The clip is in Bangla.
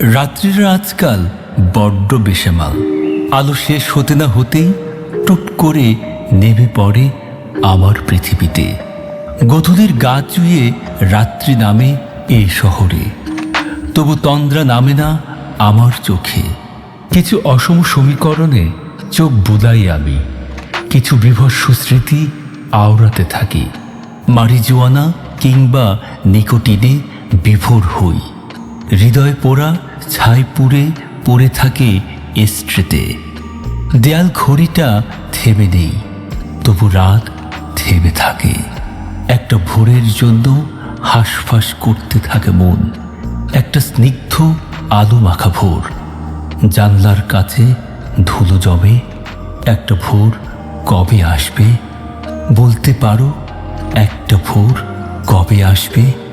রাত্রিরা আজকাল বড্ড বেসামাল আলো শেষ হতে না হতেই টুপ করে নেমে পড়ে আমার পৃথিবীতে। গধূলির গা চুয়ে রাত্রি নামে এই শহরে। তবু তন্দ্রা নামে না আমার চোখে। কিছু অসম সমীকরণে চোখ বুলাই আমি। কিছু বিভৎস স্মৃতি আওড়াতে থাকি। মারিজুয়ানা কিংবা নিকোটিনে বিভোর হই। হৃদয় পোড়া ছাই পুড়ে পড়ে থাকে স্ট্রেতে দেয়াল ঘড়িটা থেমে নেই, তবু রাত থেমে থাকে। একটা ভোরের জন্য হাঁসফাঁস করতে থাকে মন। একটা স্নিগ্ধ আলো মাখা ভোর। জানলার কাছে ধুলো জমে, একটা ভোর কবে আসবে? বলতে পারো, একটা ভোর কবে আসবে?